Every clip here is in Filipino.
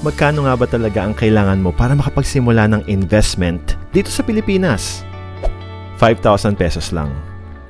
Magkano nga ba talaga ang kailangan mo para makapagsimula ng investment dito sa Pilipinas? 5,000 pesos lang.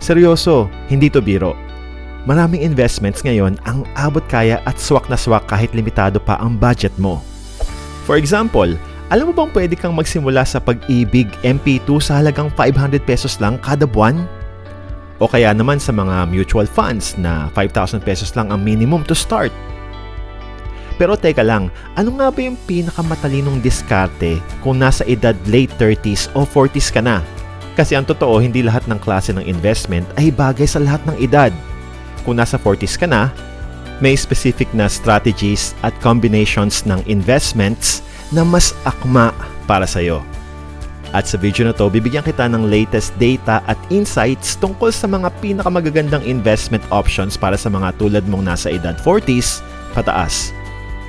Seryoso, hindi to biro. Maraming investments ngayon ang abot kaya at swak na swak kahit limitado pa ang budget mo. For example, alam mo bang pwede kang magsimula sa pag-ibig MP2 sa halagang 500 pesos lang kada buwan? O kaya naman sa mga mutual funds na 5,000 pesos lang ang minimum to start. Pero teka lang, ano nga ba yung pinakamatalinong diskarte kung nasa edad late 30s o 40s ka na? Kasi ang totoo, hindi lahat ng klase ng investment ay bagay sa lahat ng edad. Kung nasa 40s ka na, may specific na strategies at combinations ng investments na mas akma para sa'yo. At sa video na to, bibigyan kita ng latest data at insights tungkol sa mga pinakamagagandang investment options para sa mga tulad mong nasa edad 40s pataas.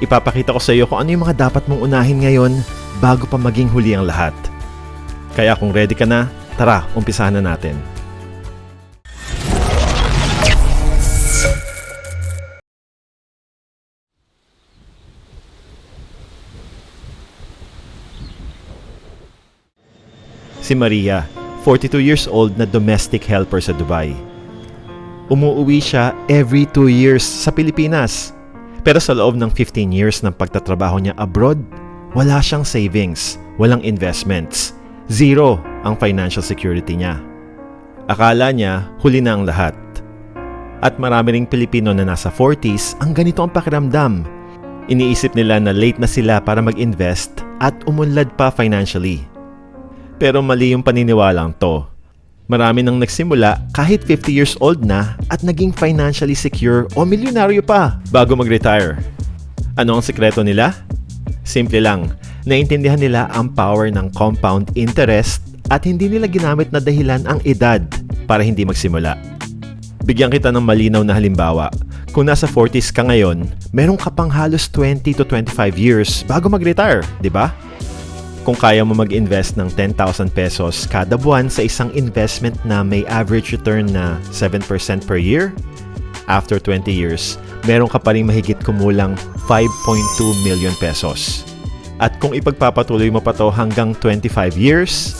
Ipapakita ko sa iyo kung ano yung mga dapat mong unahin ngayon bago pa maging huli ang lahat. Kaya kung ready ka na, tara, umpisahan na natin. Si Maria, 42 years old na domestic helper sa Dubai. Umuuwi siya every 2 years sa Pilipinas. Pero sa loob ng 15 years ng pagtatrabaho niya abroad, wala siyang savings, walang investments, zero ang financial security niya. Akala niya huli na ang lahat. At marami ring Pilipino na nasa 40s ang ganito ang pakiramdam. Iniisip nila na late na sila para mag-invest at umunlad pa financially. Pero mali yung paniniwalang to. Marami nang nagsimula kahit 50 years old na at naging financially secure o milyonaryo pa bago mag-retire. Ano ang sekreto nila? Simple lang, naintindihan nila ang power ng compound interest at hindi nila ginamit na dahilan ang edad para hindi magsimula. Bigyan kita ng malinaw na halimbawa. Kung nasa 40s ka ngayon, meron ka pang halos 20 to 25 years bago mag-retire, di ba? Kung kaya mo mag-invest ng 10,000 pesos kada buwan sa isang investment na may average return na 7% per year, after 20 years, meron ka pa rin mahigit kumulang 5.2 million pesos. At kung ipagpapatuloy mo pa to hanggang 25 years,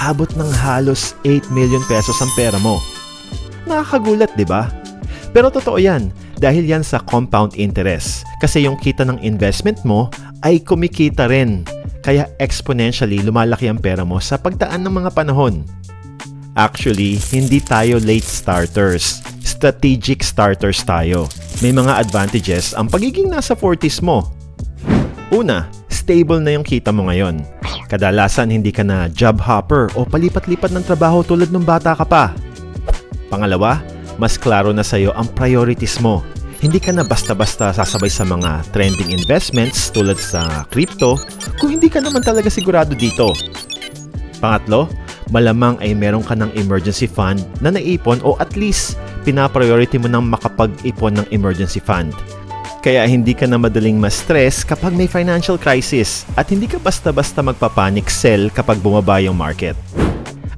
aabot ng halos 8 million pesos ang pera mo. Nakakagulat, di ba? Pero totoo yan, dahil yan sa compound interest. Kasi yung kita ng investment mo ay kumikita rin kaya exponentially lumalaki ang pera mo sa pagdaan ng mga panahon. Actually, hindi tayo late starters. Strategic starters tayo. May mga advantages ang pagiging nasa 40s mo. Una, stable na yung kita mo ngayon. Kadalasan hindi ka na job hopper o palipat-lipat ng trabaho tulad ng bata ka pa. Pangalawa, mas klaro na sa'yo ang priorities mo hindi ka na basta-basta sasabay sa mga trending investments tulad sa crypto kung hindi ka naman talaga sigurado dito. Pangatlo, malamang ay meron ka ng emergency fund na naipon o at least pinapriority mo nang makapag-ipon ng emergency fund. Kaya hindi ka na madaling ma-stress kapag may financial crisis at hindi ka basta-basta magpapanic sell kapag bumaba yung market.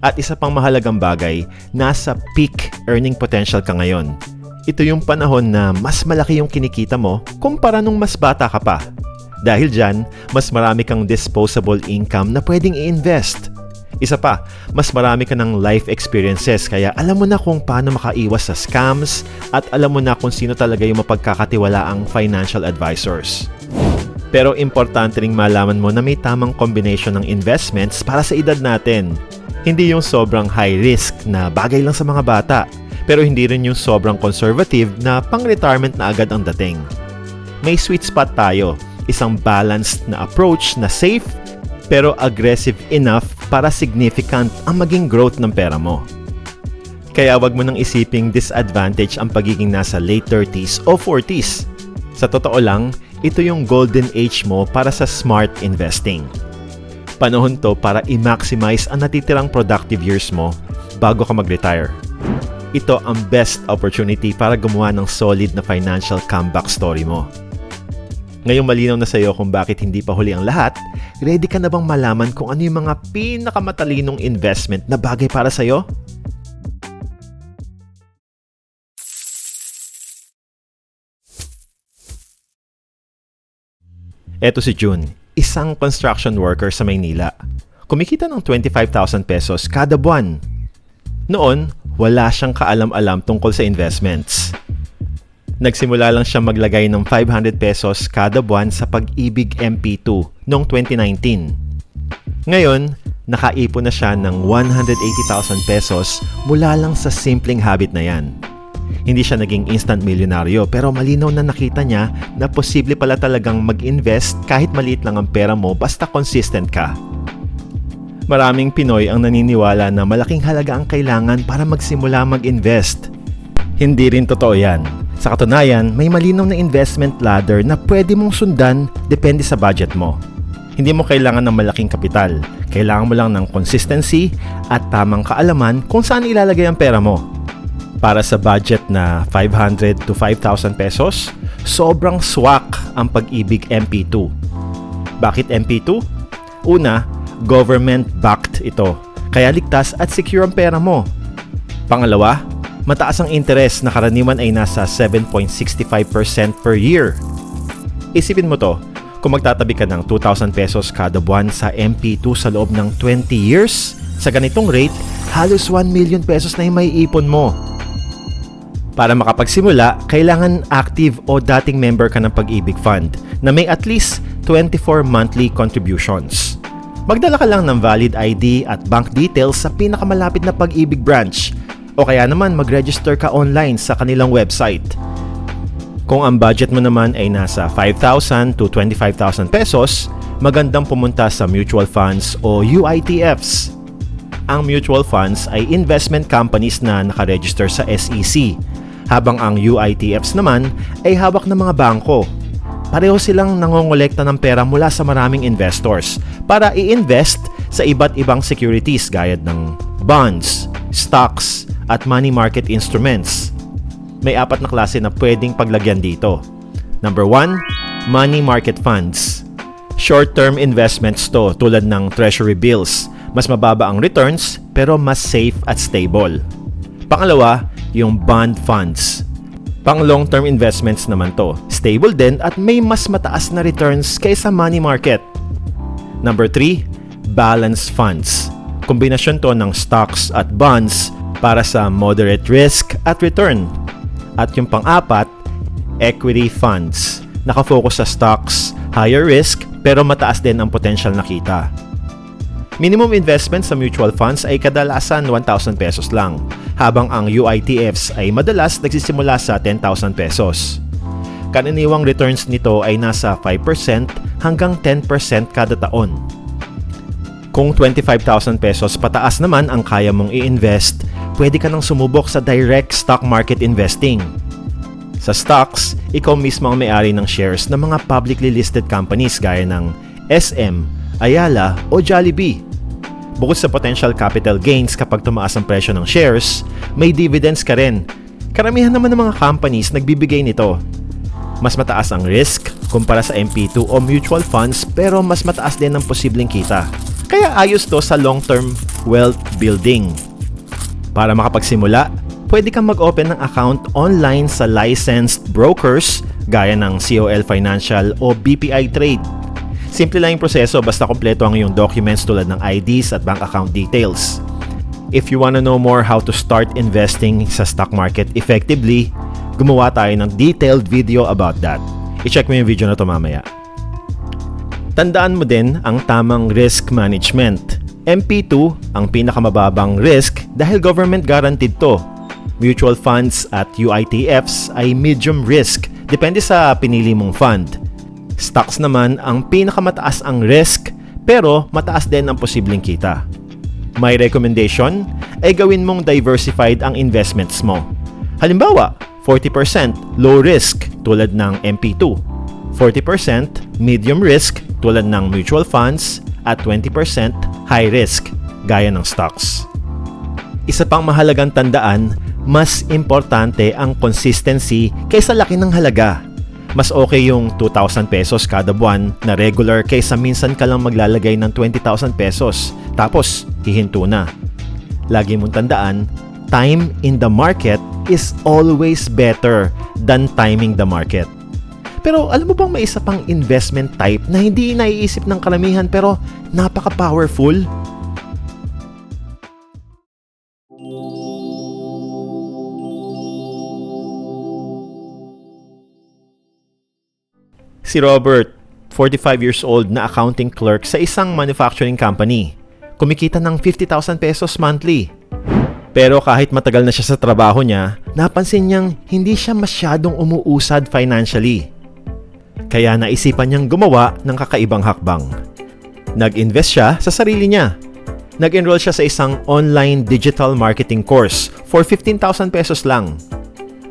At isa pang mahalagang bagay, nasa peak earning potential ka ngayon ito yung panahon na mas malaki yung kinikita mo kumpara nung mas bata ka pa. Dahil dyan, mas marami kang disposable income na pwedeng i-invest. Isa pa, mas marami ka ng life experiences kaya alam mo na kung paano makaiwas sa scams at alam mo na kung sino talaga yung mapagkakatiwalaang financial advisors. Pero importante ring malaman mo na may tamang combination ng investments para sa edad natin. Hindi yung sobrang high risk na bagay lang sa mga bata pero hindi rin yung sobrang conservative na pang-retirement na agad ang dating. May sweet spot tayo, isang balanced na approach na safe pero aggressive enough para significant ang maging growth ng pera mo. Kaya wag mo nang isiping disadvantage ang pagiging nasa late 30s o 40s. Sa totoo lang, ito yung golden age mo para sa smart investing. Panahon to para i-maximize ang natitirang productive years mo bago ka mag-retire ito ang best opportunity para gumawa ng solid na financial comeback story mo. Ngayong malinaw na sa iyo kung bakit hindi pa huli ang lahat, ready ka na bang malaman kung ano yung mga pinakamatalinong investment na bagay para sa iyo? Eto si June, isang construction worker sa Maynila. Kumikita ng 25,000 pesos kada buwan. Noon, wala siyang kaalam-alam tungkol sa investments. Nagsimula lang siya maglagay ng 500 pesos kada buwan sa Pag-ibig MP2 noong 2019. Ngayon, nakaipon na siya ng 180,000 pesos mula lang sa simpleng habit na yan. Hindi siya naging instant milyonaryo pero malinaw na nakita niya na posible pala talagang mag-invest kahit maliit lang ang pera mo basta consistent ka. Maraming Pinoy ang naniniwala na malaking halaga ang kailangan para magsimula mag-invest. Hindi rin totoo yan. Sa katunayan, may malinaw na investment ladder na pwede mong sundan depende sa budget mo. Hindi mo kailangan ng malaking kapital. Kailangan mo lang ng consistency at tamang kaalaman kung saan ilalagay ang pera mo. Para sa budget na 500 to 5,000 pesos, sobrang swak ang pag-ibig MP2. Bakit MP2? Una, government-backed ito. Kaya ligtas at secure ang pera mo. Pangalawa, mataas ang interest na karaniwan ay nasa 7.65% per year. Isipin mo to, kung magtatabi ka ng 2,000 pesos kada buwan sa MP2 sa loob ng 20 years, sa ganitong rate, halos 1 million pesos na yung may ipon mo. Para makapagsimula, kailangan active o dating member ka ng Pag-ibig Fund na may at least 24 monthly contributions. Magdala ka lang ng valid ID at bank details sa pinakamalapit na Pag-ibig branch o kaya naman mag-register ka online sa kanilang website. Kung ang budget mo naman ay nasa 5,000 to 25,000 pesos, magandang pumunta sa mutual funds o UITFs. Ang mutual funds ay investment companies na nakaregister sa SEC, habang ang UITFs naman ay hawak ng mga bangko. Pareho silang nangongolekta ng pera mula sa maraming investors para i-invest sa iba't ibang securities gaya ng bonds, stocks, at money market instruments may apat na klase na pwedeng paglagyan dito. Number 1, money market funds. Short-term investments to tulad ng treasury bills. Mas mababa ang returns pero mas safe at stable. Pangalawa, yung bond funds. Pang long-term investments naman to. Stable din at may mas mataas na returns kaysa money market. Number 3, balance funds. Kombinasyon to ng stocks at bonds para sa moderate risk at return at yung pang-apat, equity funds. Nakafocus sa stocks, higher risk, pero mataas din ang potential na kita. Minimum investment sa mutual funds ay kadalasan 1,000 pesos lang, habang ang UITFs ay madalas nagsisimula sa 10,000 pesos. Kananiwang returns nito ay nasa 5% hanggang 10% kada taon. Kung 25,000 pesos pataas naman ang kaya mong i-invest, pwede ka nang sumubok sa direct stock market investing. Sa stocks, ikaw mismo ang may-ari ng shares ng mga publicly listed companies gaya ng SM, Ayala o Jollibee. Bukod sa potential capital gains kapag tumaas ang presyo ng shares, may dividends ka rin. Karamihan naman ng mga companies nagbibigay nito. Mas mataas ang risk kumpara sa MP2 o mutual funds pero mas mataas din ang posibleng kita. Kaya ayos to sa long-term wealth building. Para makapagsimula, pwede kang mag-open ng account online sa licensed brokers gaya ng COL Financial o BPI Trade. Simple lang yung proseso basta kompleto ang iyong documents tulad ng IDs at bank account details. If you wanna know more how to start investing sa stock market effectively, gumawa tayo ng detailed video about that. I-check mo yung video na to mamaya. Tandaan mo din ang tamang risk management. MP2 ang pinakamababang risk dahil government guaranteed to. Mutual funds at UITFs ay medium risk, depende sa pinili mong fund. Stocks naman ang pinakamataas ang risk pero mataas din ang posibleng kita. My recommendation ay gawin mong diversified ang investments mo. Halimbawa, 40% low risk tulad ng MP2, 40% medium risk tulad ng mutual funds at 20% high risk gaya ng stocks. Isa pang mahalagang tandaan, mas importante ang consistency kaysa laki ng halaga. Mas okay yung 2,000 pesos kada buwan na regular kaysa minsan ka lang maglalagay ng 20,000 pesos tapos hihinto na. Lagi mong tandaan, time in the market is always better than timing the market. Pero alam mo bang may isa pang investment type na hindi naiisip ng karamihan pero napaka-powerful? Si Robert, 45 years old na accounting clerk sa isang manufacturing company. Kumikita ng 50,000 pesos monthly. Pero kahit matagal na siya sa trabaho niya, napansin niyang hindi siya masyadong umuusad financially. Kaya naisipan niyang gumawa ng kakaibang hakbang. Nag-invest siya sa sarili niya. Nag-enroll siya sa isang online digital marketing course for 15,000 pesos lang.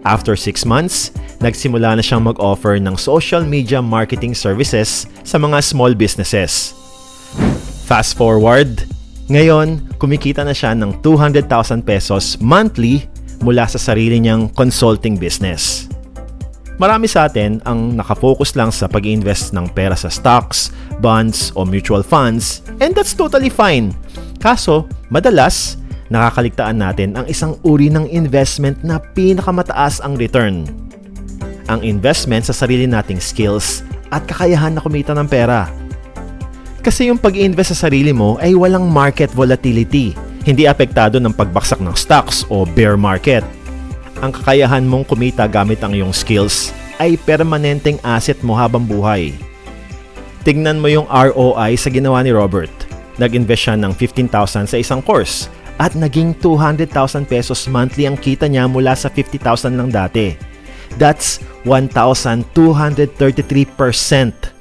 After 6 months, nagsimula na siyang mag-offer ng social media marketing services sa mga small businesses. Fast forward, ngayon, kumikita na siya ng 200,000 pesos monthly mula sa sarili niyang consulting business. Marami sa atin ang nakafocus lang sa pag invest ng pera sa stocks, bonds, o mutual funds, and that's totally fine. Kaso, madalas, nakakaligtaan natin ang isang uri ng investment na pinakamataas ang return. Ang investment sa sarili nating skills at kakayahan na kumita ng pera. Kasi yung pag-invest sa sarili mo ay walang market volatility, hindi apektado ng pagbaksak ng stocks o bear market. Ang kakayahan mong kumita gamit ang iyong skills ay permanenteng asset mo habang buhay. Tignan mo yung ROI sa ginawa ni Robert. Nag-invest siya ng 15,000 sa isang course at naging 200,000 pesos monthly ang kita niya mula sa 50,000 lang dati. That's 1,233%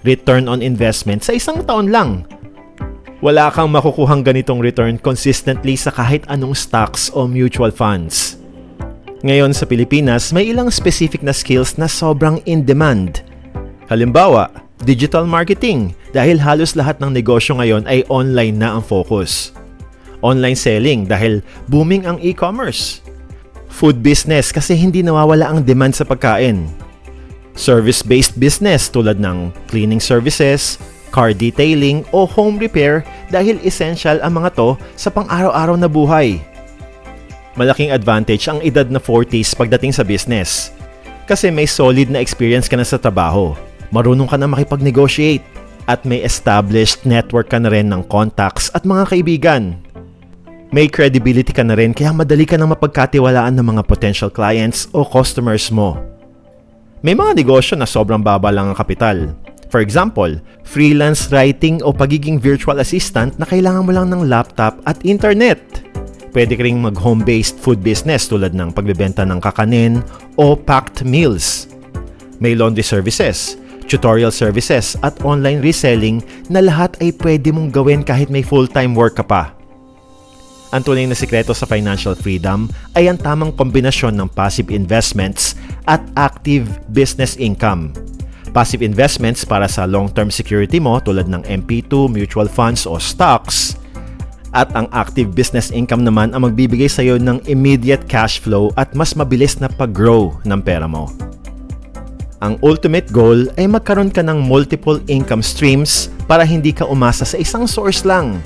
return on investment sa isang taon lang. Wala kang makukuhang ganitong return consistently sa kahit anong stocks o mutual funds. Ngayon sa Pilipinas, may ilang specific na skills na sobrang in demand. Halimbawa, digital marketing dahil halos lahat ng negosyo ngayon ay online na ang focus. Online selling dahil booming ang e-commerce. Food business kasi hindi nawawala ang demand sa pagkain. Service-based business tulad ng cleaning services, car detailing o home repair dahil essential ang mga to sa pang-araw-araw na buhay. Malaking advantage ang edad na 40s pagdating sa business. Kasi may solid na experience ka na sa trabaho, marunong ka na makipag-negotiate, at may established network ka na rin ng contacts at mga kaibigan. May credibility ka na rin kaya madali ka nang mapagkatiwalaan ng mga potential clients o customers mo. May mga negosyo na sobrang baba lang ang kapital. For example, freelance writing o pagiging virtual assistant na kailangan mo lang ng laptop at internet. Pwede ka ring mag-home-based food business tulad ng pagbebenta ng kakanin o packed meals. May laundry services, tutorial services at online reselling na lahat ay pwede mong gawin kahit may full-time work ka pa. Ang tunay na sikreto sa financial freedom ay ang tamang kombinasyon ng passive investments at active business income. Passive investments para sa long-term security mo tulad ng MP2, mutual funds o stocks. At ang active business income naman ang magbibigay sa iyo ng immediate cash flow at mas mabilis na pag-grow ng pera mo. Ang ultimate goal ay magkaroon ka ng multiple income streams para hindi ka umasa sa isang source lang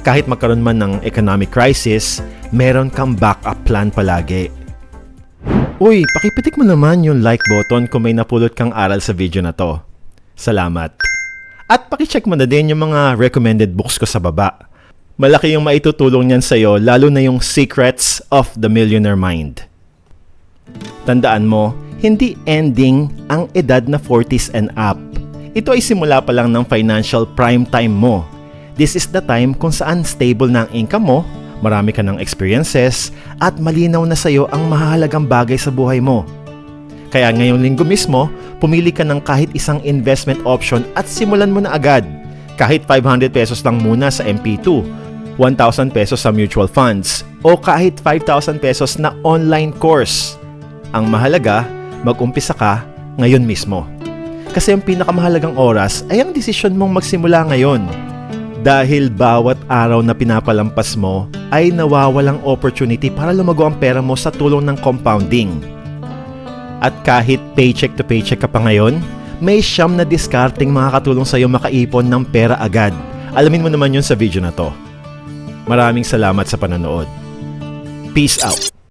kahit magkaroon man ng economic crisis, meron kang backup plan palagi. Uy, pakipitik mo naman yung like button kung may napulot kang aral sa video na to. Salamat. At pakicheck mo na din yung mga recommended books ko sa baba. Malaki yung maitutulong niyan sa'yo lalo na yung Secrets of the Millionaire Mind. Tandaan mo, hindi ending ang edad na 40s and up. Ito ay simula pa lang ng financial prime time mo This is the time kung saan stable na ang income mo, marami ka ng experiences, at malinaw na sa iyo ang mahalagang bagay sa buhay mo. Kaya ngayong linggo mismo, pumili ka ng kahit isang investment option at simulan mo na agad. Kahit 500 pesos lang muna sa MP2, 1,000 pesos sa mutual funds, o kahit 5,000 pesos na online course. Ang mahalaga, mag-umpisa ka ngayon mismo. Kasi ang pinakamahalagang oras ay ang desisyon mong magsimula ngayon dahil bawat araw na pinapalampas mo ay nawawalang opportunity para lumago ang pera mo sa tulong ng compounding. At kahit paycheck to paycheck ka pa ngayon, may siyam na discarding makakatulong sa iyo makaipon ng pera agad. Alamin mo naman yun sa video na to. Maraming salamat sa panonood. Peace out!